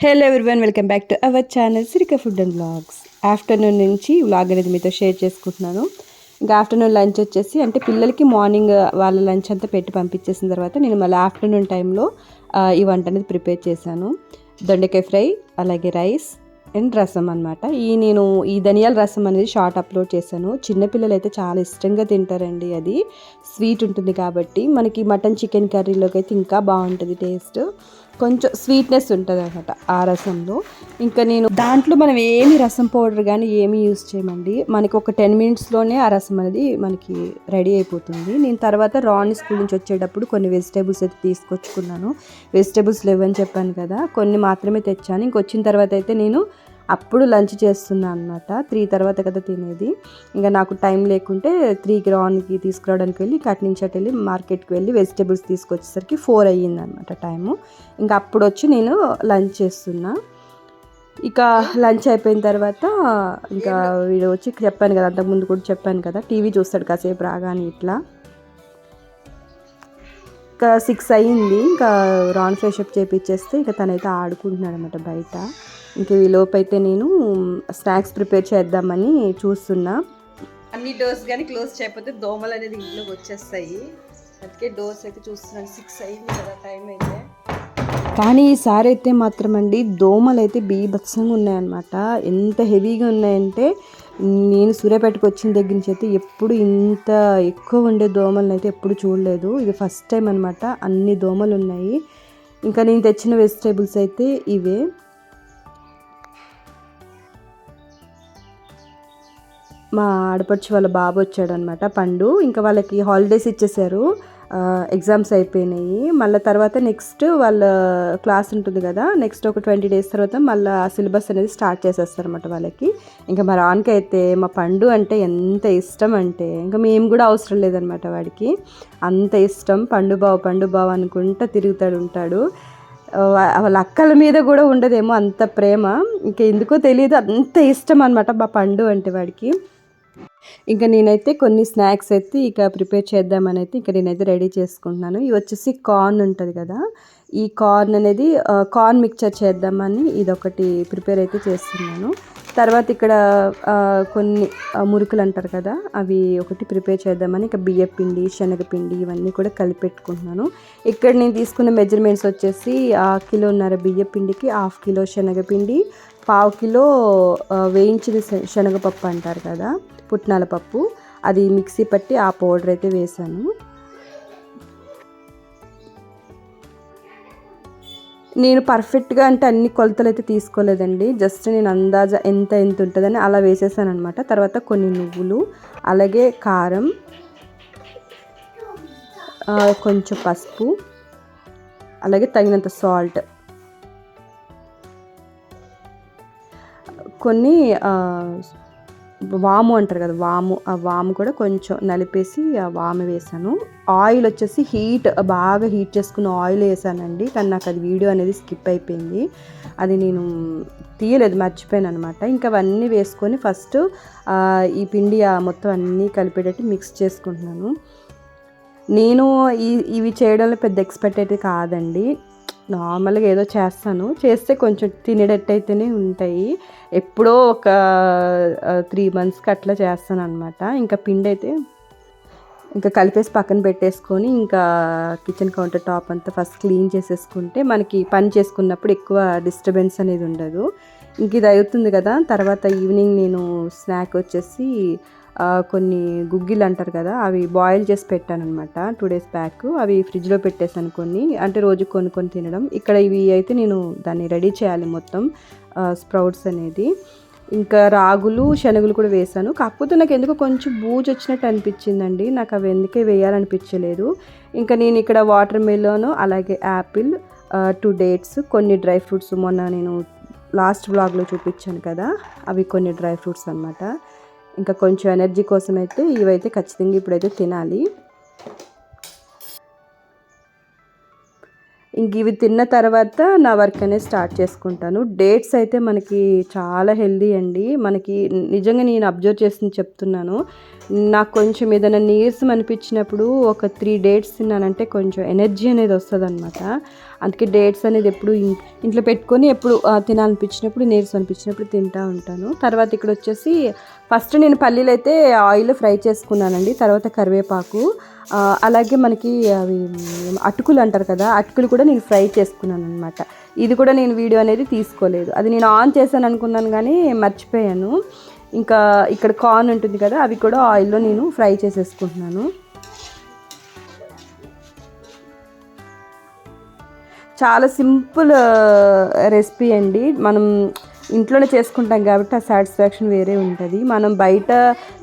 Hello everyone welcome back to our channel Sirika food and blogs afternoon నుంచి vlog అనేది మీతో share చేసుకుంటున్నాను. ఇంకా ఆఫ్టర్నూన్ లంచ్ వచ్చేసి అంటే పిల్లలకి మార్నింగ్ uh, వాళ్ళ లంచ్ అంతా పెట్టి పంపించేసిన తర్వాత నేను మళ్ళీ ఆఫ్టర్నూన్ టైంలో uh, ఈ వంట అనేది ప్రిపేర్ చేశాను. దొండకాయ ఫ్రై అలాగే రైస్ అండ్ రసం అనమాట ఈ నేను ఈ ధనియాల రసం అనేది షార్ట్ అప్లోడ్ చేశాను. చిన్నపిల్లలు అయితే చాలా ఇష్టంగా తింటారండి అది. స్వీట్ ఉంటుంది కాబట్టి మనకి మటన్ చికెన్ కర్రీలోకి అయితే ఇంకా బాగుంటుంది టేస్ట్ కొంచెం స్వీట్నెస్ ఉంటుంది అనమాట ఆ రసంలో. ఇంకా నేను దాంట్లో మనం ఏమి రసం పౌడర్ కానీ ఏమి యూస్ చేయమండి. మనకి ఒక టెన్ మినిట్స్లోనే ఆ రసం అనేది మనకి రెడీ అయిపోతుంది. నేను తర్వాత రాని స్కూల్ నుంచి వచ్చేటప్పుడు కొన్ని వెజిటేబుల్స్ అయితే తీసుకొచ్చుకున్నాను. వెజిటేబుల్స్ లేవని చెప్పాను కదా కొన్ని మాత్రమే తెచ్చాను. ఇంకొచ్చిన తర్వాత అయితే నేను అప్పుడు లంచ్ చేస్తున్నాను అనమాట త్రీ తర్వాత కదా తినేది. ఇంకా నాకు టైం లేకుంటే త్రీకి గ్రౌండ్కి తీసుకురావడానికి వెళ్ళి ఇంకా అటు నుంచి అటు వెళ్ళి మార్కెట్కి వెళ్ళి వెజిటేబుల్స్ తీసుకొచ్చేసరికి ఫోర్ అయ్యింది అనమాట టైము ఇంకా అప్పుడు వచ్చి నేను లంచ్ చేస్తున్నా. ఇక లంచ్ అయిపోయిన తర్వాత ఇంకా వీడు వచ్చి చెప్పాను కదా అంతకుముందు కూడా చెప్పాను కదా టీవీ చూస్తాడు కాసేపు రాగానే ఇట్లా. ఇంకా సిక్స్ అయ్యింది. ఇంకా రాన్ ఫ్రెష్ అప్ చేపించేస్తే ఇక తనైతే ఆడుకుంటున్నాడు అనమాట బయట. ఇంక ఈ లోపు అయితే నేను స్నాక్స్ ప్రిపేర్ చేద్దామని చూస్తున్నా. అన్ని డోర్స్ కానీ క్లోజ్ చేయకపోతే దోమలు అనేది ఇంట్లోకి వచ్చేస్తాయి. అందుకే డోర్స్ అయితే చూస్తున్నాను. సిక్స్ అయింది కదా టైం అయితే. కానీ ఈసారి అయితే మాత్రం అండి దోమలు అయితే బీభత్సంగా ఉన్నాయన్నమాట. ఎంత హెవీగా ఉన్నాయంటే నేను సూర్యాపేటకు వచ్చిన దగ్గర నుంచి అయితే ఎప్పుడు ఇంత ఎక్కువ ఉండే దోమలను అయితే ఎప్పుడు చూడలేదు. ఇది ఫస్ట్ టైం అనమాట అన్ని దోమలు ఉన్నాయి. ఇంకా నేను తెచ్చిన వెజిటేబుల్స్ అయితే ఇవే. మా ఆడపడుచు వాళ్ళ బాబు వచ్చాడనమాట పండు. ఇంకా వాళ్ళకి హాలిడేస్ ఇచ్చేసారు ఎగ్జామ్స్ అయిపోయినాయి. మళ్ళీ తర్వాత నెక్స్ట్ వాళ్ళ క్లాస్ ఉంటుంది కదా నెక్స్ట్ ఒక ట్వంటీ డేస్ తర్వాత మళ్ళీ ఆ సిలబస్ అనేది స్టార్ట్ చేసేస్తారన్నమాట వాళ్ళకి. ఇంకా మా రాన్కి అయితే మా పండు అంటే ఎంత ఇష్టం అంటే ఇంకా మేము కూడా అవసరం లేదనమాట వాడికి. అంత ఇష్టం. పండు బావు పండు బావు అనుకుంటా తిరుగుతాడు ఉంటాడు. వాళ్ళ అక్కల మీద కూడా ఉండదేమో అంత ప్రేమ. ఇంకా ఎందుకో తెలియదు. అంత ఇష్టం అనమాట మా పండు అంటే వాడికి. ఇంకా నేనైతే కొన్ని స్నాక్స్ అయితే ఇక ప్రిపేర్ చేద్దామని అయితే ఇక నేనైతే రెడీ చేసుకుంటున్నాను. ఇవి వచ్చేసి కార్న్ ఉంటుంది కదా ఈ కార్న్ అనేది కార్న్ మిక్చర్ చేద్దామని ఇదొకటి ప్రిపేర్ అయితే చేస్తున్నాను. తర్వాత ఇక్కడ కొన్ని మురుకులు అంటారు కదా అవి ఒకటి ప్రిపేర్ చేద్దామని ఇక బియ్య పిండి శనగపిండి ఇవన్నీ కూడా కలిపి పెట్టుకుంటున్నాను ఇక్కడ నేను తీసుకున్న మెజర్మెంట్స్ వచ్చేసి ఆ కిలోన్నర బియ్య పిండికి హాఫ్ కిలో శనగపిండి పావు కిలో వేయించిన శనగపప్పు అంటారు కదా పుట్నాల పప్పు. అది మిక్సీ పట్టి ఆ పౌడర్ అయితే వేసాను. నేను పర్ఫెక్ట్గా అంటే అన్ని కొలతలు అయితే తీసుకోలేదండి. జస్ట్ నేను అందాజ ఎంత ఎంత ఉంటుందని అలా వేసేసాను అనమాట తర్వాత కొన్ని నువ్వులు అలాగే కారం కొంచెం పసుపు అలాగే తగినంత సాల్ట్. కొన్ని వాము అంటారు కదా వాము ఆ వాము కూడా కొంచెం నలిపేసి ఆ వాము వేసాను. ఆయిల్ వచ్చేసి హీట్ బాగా హీట్ చేసుకున్న ఆయిల్ వేసానండి. కానీ నాకు అది వీడియో అనేది స్కిప్ అయిపోయింది. అది నేను తీయలేదు మర్చిపోయాను అనమాట ఇంకా అవన్నీ వేసుకొని ఫస్ట్ ఈ పిండి ఆ మొత్తం అన్నీ కలిపేటట్టు మిక్స్ చేసుకుంటున్నాను. నేను ఈ ఇవి చేయడంలో పెద్ద ఎక్స్పెక్ట్ అయితే కాదండి. నార్మల్గా ఏదో చేస్తాను. చేస్తే కొంచెం తినేటట్టయితేనే ఉంటాయి. ఎప్పుడో ఒక త్రీ మంత్స్కి అట్లా చేస్తాను అనమాట ఇంకా పిండి అయితే ఇంకా కలిపేసి పక్కన పెట్టేసుకొని ఇంకా కిచెన్ కౌంటర్ టాప్ అంతా ఫస్ట్ క్లీన్ చేసేసుకుంటే మనకి పని చేసుకున్నప్పుడు ఎక్కువ డిస్టర్బెన్స్ అనేది ఉండదు. ఇంక ఇది అవుతుంది కదా తర్వాత ఈవినింగ్ నేను స్నాక్ వచ్చేసి కొన్ని గుగ్గిలు అంటారు కదా అవి బాయిల్ చేసి పెట్టాను అనమాట టూ డేస్ బ్యాక్ అవి ఫ్రిడ్జ్లో పెట్టేసాను కొన్ని. అంటే రోజు కొనుక్కొని తినడం. ఇక్కడ ఇవి అయితే నేను దాన్ని రెడీ చేయాలి మొత్తం స్ప్రౌట్స్ అనేది. ఇంకా రాగులు శనగలు కూడా వేసాను కాకపోతే నాకు ఎందుకో కొంచెం బూజు వచ్చినట్టు అనిపించిందండి. నాకు అవి ఎందుకే వేయాలనిపించలేదు. ఇంకా నేను ఇక్కడ వాటర్ మెలోన్ అలాగే యాపిల్ టూ డేట్స్ కొన్ని డ్రై ఫ్రూట్స్ మొన్న నేను లాస్ట్ బ్లాగ్లో చూపించాను కదా అవి కొన్ని డ్రై ఫ్రూట్స్ అన్నమాట. ఇంకా కొంచెం ఎనర్జీ కోసం అయితే ఇవైతే ఖచ్చితంగా ఇప్పుడైతే తినాలి. ఇంక ఇవి తిన్న తర్వాత నా వర్క్ అనేది స్టార్ట్ చేసుకుంటాను. డేట్స్ అయితే మనకి చాలా హెల్దీ అండి. మనకి నిజంగా నేను అబ్జర్వ్ చేసి చెప్తున్నాను. నాకు కొంచెం ఏదైనా నీరసం అనిపించినప్పుడు ఒక త్రీ డేట్స్ తిన్నానంటే కొంచెం ఎనర్జీ అనేది వస్తుంది అనమాట అందుకే డేట్స్ అనేది ఎప్పుడు ఇంట్లో పెట్టుకొని ఎప్పుడు తినాలనిపించినప్పుడు నీరసం అనిపించినప్పుడు తింటూ ఉంటాను. తర్వాత ఇక్కడ వచ్చేసి ఫస్ట్ నేను పల్లీలు అయితే ఆయిల్ ఫ్రై చేసుకున్నానండి. తర్వాత కరివేపాకు అలాగే మనకి అవి అటుకులు అంటారు కదా అటుకులు కూడా నేను ఫ్రై చేసుకున్నాను అనమాట ఇది కూడా నేను వీడియో అనేది తీసుకోలేదు. అది నేను ఆన్ చేశాను అనుకున్నాను కానీ మర్చిపోయాను. ఇంకా ఇక్కడ కార్న్ ఉంటుంది కదా అవి కూడా ఆయిల్లో నేను ఫ్రై చేసేసుకుంటున్నాను. చాలా సింపుల్ రెసిపీ అండి. మనం ఇంట్లోనే చేసుకుంటాం కాబట్టి ఆ సాటిస్ఫాక్షన్ వేరే ఉంటుంది. మనం బయట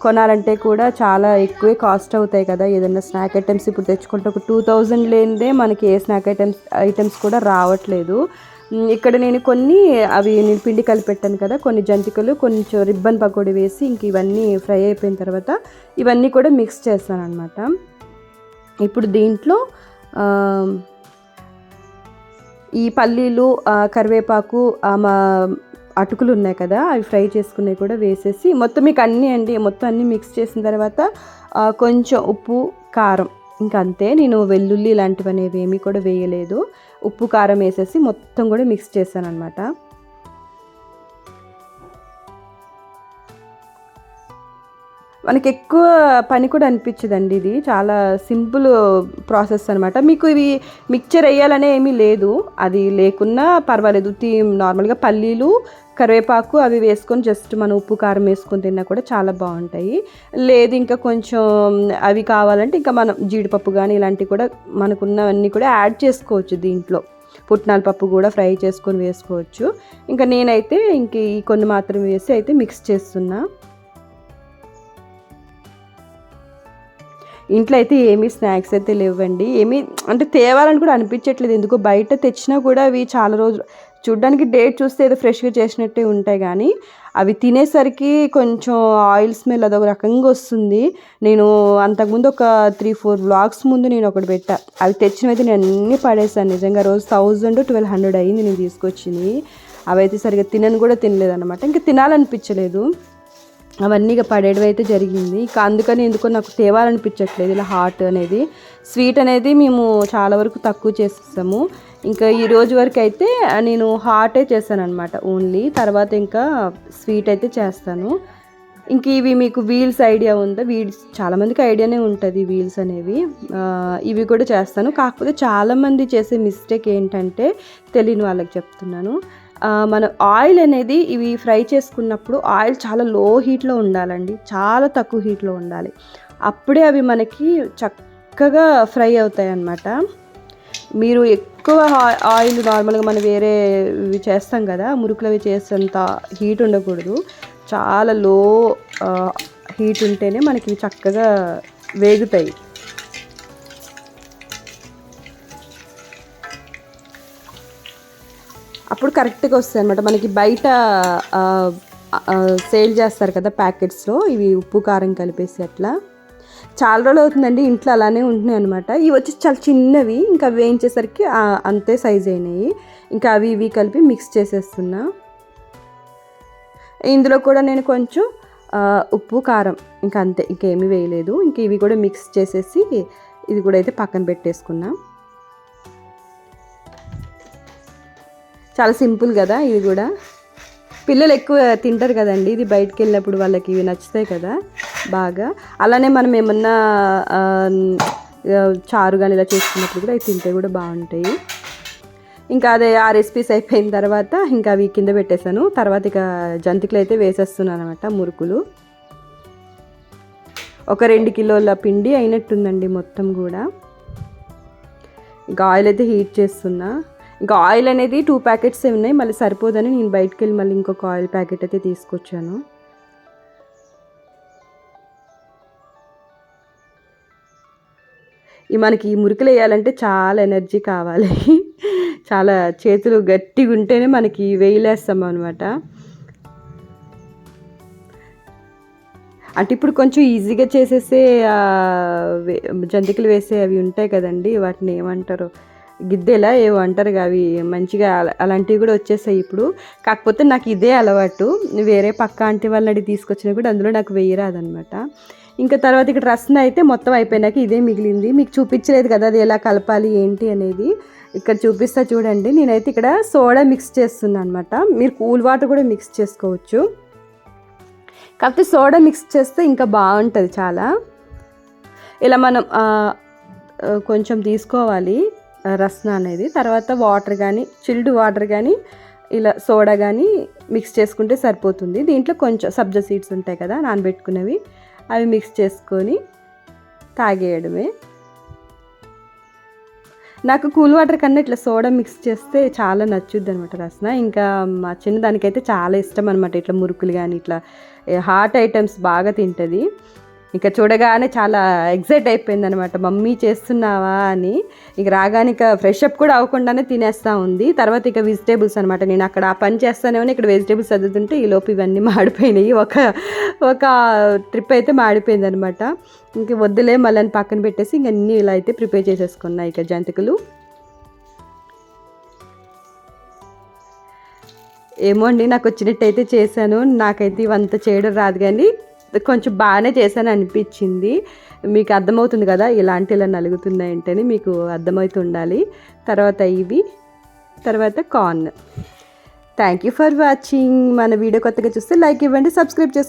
కొనాలంటే కూడా చాలా ఎక్కువే కాస్ట్ అవుతాయి కదా. ఏదైనా స్నాక్ ఐటమ్స్ ఇప్పుడు తెచ్చుకుంటే ఒక టూ థౌజండ్ లేనిదే మనకి ఏ స్నాక్ ఐటమ్స్ ఐటమ్స్ కూడా రావట్లేదు. ఇక్కడ నేను కొన్ని అవి నేను పిండి కలిపెట్టాను కదా కొన్ని జంతికలు కొంచెం రిబ్బన్ పకోడీ వేసి ఇంక ఇవన్నీ ఫ్రై అయిపోయిన తర్వాత ఇవన్నీ కూడా మిక్స్ చేస్తాను అనమాట ఇప్పుడు దీంట్లో ఈ పల్లీలు కరివేపాకు ఆ, మా అటుకులు ఉన్నాయి కదా అవి ఫ్రై చేసుకునేవి కూడా వేసేసి మొత్తం మీకు అన్నీ అండి మొత్తం అన్నీ మిక్స్ చేసిన తర్వాత కొంచెం ఉప్పు కారం. ఇంకా అంతే నేను వెల్లుల్లి ఇలాంటివి అనేవి ఏమీ కూడా వేయలేదు. ఉప్పు కారం వేసేసి మొత్తం కూడా మిక్స్ చేశాను అనమాట మనకి ఎక్కువ పని కూడా అనిపించదండి ఇది. చాలా సింపుల్ ప్రాసెస్ అనమాట మీకు ఇవి మిక్చర్ వేయాలనే ఏమీ లేదు. అది లేకున్నా పర్వాలేదు. తీ నార్మల్గా పల్లీలు కరివేపాకు అవి వేసుకొని జస్ట్ మనం ఉప్పు కారం వేసుకొని తిన్నా కూడా చాలా బాగుంటాయి. లేదు ఇంకా కొంచెం అవి కావాలంటే ఇంకా మనం జీడిపప్పు కానీ ఇలాంటివి కూడా మనకున్నవన్నీ కూడా యాడ్ చేసుకోవచ్చు దీంట్లో. పుట్నాల పప్పు కూడా ఫ్రై చేసుకొని వేసుకోవచ్చు. ఇంకా నేనైతే ఇంక ఈ కొన్ని మాత్రం వేసి అయితే మిక్స్ చేస్తున్నా. ఇంట్లో అయితే ఏమీ స్నాక్స్ అయితే లేవండి. ఏమీ అంటే తేవాలని కూడా అనిపించట్లేదు. ఎందుకు బయట తెచ్చినా కూడా అవి చాలా రోజులు చూడ్డానికి డేట్ చూస్తే ఏదో ఫ్రెష్గా చేసినట్టే ఉంటాయి కానీ అవి తినేసరికి కొంచెం ఆయిల్ స్మెల్ అదొక రకంగా వస్తుంది. నేను అంతకుముందు ఒక త్రీ ఫోర్ బ్లాగ్స్ ముందు నేను ఒకటి పెట్టా. అవి తెచ్చినవైతే నేను అన్నీ పడేసాను. నిజంగా రోజు థౌజండ్ ట్వెల్వ్ హండ్రెడ్ అయింది నేను తీసుకొచ్చింది అవైతే సరిగ్గా తినను కూడా తినలేదు అనమాట ఇంకా తినాలనిపించలేదు. అవన్నీ ఇక పడేయడం అయితే జరిగింది. ఇక అందుకని ఎందుకో నాకు తేవాలనిపించట్లేదు ఇలా హాట్ అనేది. స్వీట్ అనేది మేము చాలా వరకు తక్కువ చేసేసాము. ఇంకా ఈ రోజు వరకు అయితే నేను హాటే చేస్తాను అనమాట ఓన్లీ. తర్వాత ఇంకా స్వీట్ అయితే చేస్తాను. ఇంక ఇవి మీకు వీల్స్ ఐడియా ఉందా? వీల్స్ చాలామందికి ఐడియానే ఉంటుంది వీల్స్ అనేవి. ఇవి కూడా చేస్తాను. కాకపోతే చాలామంది చేసే మిస్టేక్ ఏంటంటే తెలియని వాళ్ళకి చెప్తున్నాను. మన ఆయిల్ అనేది ఇవి ఫ్రై చేసుకున్నప్పుడు ఆయిల్ చాలా లో హీట్లో ఉండాలండి. చాలా తక్కువ హీట్లో ఉండాలి. అప్పుడే అవి మనకి చక్కగా ఫ్రై అవుతాయి అన్నమాట మీరు ఎక్కువ ఆయిల్ నార్మల్గా మనం వేరే ఇవి చేస్తాం కదా మురుకులు అవి చేసేంత హీట్ ఉండకూడదు. చాలా లో హీట్ ఉంటేనే మనకి చక్కగా వేగుతాయి. అప్పుడు కరెక్ట్గా వస్తాయి అనమాట మనకి బయట సేల్ చేస్తారు కదా ప్యాకెట్స్లో ఇవి ఉప్పు కారం కలిపేసి అట్లా. చాలా రోజులు అవుతుందండి ఇంట్లో అలానే ఉంటున్నాయి అనమాట ఇవి వచ్చి చాలా చిన్నవి ఇంకా వేయించేసరికి అంతే సైజ్ అయినాయి. ఇంకా అవి ఇవి కలిపి మిక్స్ చేసేస్తున్నా. ఇందులో కూడా నేను కొంచెం ఉప్పు కారం ఇంకా అంతే ఇంకేమీ వేయలేదు. ఇంక ఇవి కూడా మిక్స్ చేసేసి ఇది కూడా అయితే పక్కన పెట్టేసుకున్నాను చాలా సింపుల్ కదా ఇది కూడా. పిల్లలు ఎక్కువ తింటారు కదండి ఇది బయటకు వెళ్ళినప్పుడు వాళ్ళకి ఇవి నచ్చుతాయి కదా బాగా. అలానే మనం ఏమన్నా చారు కానీ ఇలా చేసుకున్నప్పుడు కూడా అవి తింటే కూడా బాగుంటాయి. ఇంకా అదే ఆ రెసిపీస్ అయిపోయిన తర్వాత ఇంకా అవి కింద పెట్టేశాను. తర్వాత ఇక జంతికలు అయితే వేసేస్తున్నాను అనమాట మురుకులు. ఒక రెండు కిలోల పిండి అయినట్టుందండి మొత్తం కూడా. ఇంకా ఆయిల్ అయితే హీట్ చేస్తున్నా. ఇంకా ఆయిల్ అనేది టూ ప్యాకెట్స్ ఉన్నాయి మళ్ళీ సరిపోదని నేను బయటకు వెళ్ళి మళ్ళీ ఇంకొక ఆయిల్ ప్యాకెట్ అయితే తీసుకొచ్చాను. ఈ మనకి ఈ మురుకులు వేయాలంటే చాలా ఎనర్జీ కావాలి. చాలా చేతులు గట్టిగా ఉంటేనే మనకి వేయలేస్తాం అనమాట అంటే ఇప్పుడు కొంచెం ఈజీగా చేసేసే జంతికలు వేసే అవి ఉంటాయి కదండి వాటిని ఏమంటారు? గిద్దెలా ఏవో అంటారు అవి మంచిగా అలా- అలాంటివి కూడా వచ్చేసాయి ఇప్పుడు. కాకపోతే నాకు ఇదే అలవాటు. వేరే పక్క ఆంటీ వాళ్ళని అడిగి తీసుకొచ్చినా కూడా అందులో నాకు వేయరాదనమాట ఇంకా తర్వాత ఇక్కడ రసన అయితే మొత్తం అయిపోయినాక ఇదే మిగిలింది. మీకు చూపించలేదు కదా అది ఎలా కలపాలి ఏంటి అనేది. ఇక్కడ చూపిస్తా చూడండి. నేనైతే ఇక్కడ సోడా మిక్స్ చేస్తున్నాను అనమాట. మీరు కూల్ వాటర్ కూడా మిక్స్ చేసుకోవచ్చు. కాకపోతే సోడా మిక్స్ చేస్తే ఇంకా బాగుంటుంది చాలా. ఇలా మనం కొంచెం తీసుకోవాలి. రస్న అనేది. తర్వాత వాటర్ కానీ చిల్డ్ వాటర్ కానీ ఇలా సోడా కానీ మిక్స్ చేసుకుంటే సరిపోతుంది. దీంట్లో కొంచెం సబ్జా సీడ్స్ ఉంటాయి కదా నానబెట్టుకున్నవి. అవి మిక్స్ చేసుకొని తాగేయడమే. నాకు కూల్ వాటర్ కన్నా ఇట్లా సోడా మిక్స్ చేస్తే చాలా నచ్చుద్ది అనమాట రసన. ఇంకా మా చిన్నదానికైతే చాలా ఇష్టం అనమాట ఇట్లా మురుకులు కానీ ఇట్లా హాట్ ఐటమ్స్ బాగా తింటుంది. ఇంకా చూడగానే చాలా ఎగ్జైట్ అయిపోయింది అనమాట మమ్మీ చేస్తున్నావా? అని. ఇక రాగానే ఇక ఫ్రెష్ అప్ కూడా అవ్వకుండానే తినేస్తూ ఉంది. తర్వాత ఇక వెజిటేబుల్స్ అనమాట నేను అక్కడ ఆ పని చేస్తానే ఇక్కడ వెజిటేబుల్స్ చదువుతుంటే ఈ లోపు ఇవన్నీ మాడిపోయినాయి. ఒక ఒక ట్రిప్ అయితే మాడిపోయింది అనమాట ఇంక వద్దులే మళ్ళీ పక్కన పెట్టేసి ఇంక అన్నీ ఇలా అయితే ప్రిపేర్ చేసేసుకున్నాయి ఇక జంతికలు. ఏమో అండి నాకు వచ్చినట్టయితే చేశాను. నాకైతే ఇవంతా చేయడం రాదు కానీ కొంచెం బాగానే చేశాను అనిపించింది మీకు అర్థమవుతుంది కదా ఇలాంటి ఇలా నలుగుతున్నాయంటేనే మీకు అర్థమవుతూ ఉండాలి తర్వాత ఇవి తర్వాత corn. Thank you for watching మన వీడియో కొత్తగా చూస్తే లైక్ ఇవ్వండి సబ్స్క్రైబ్ చేసుకోండి.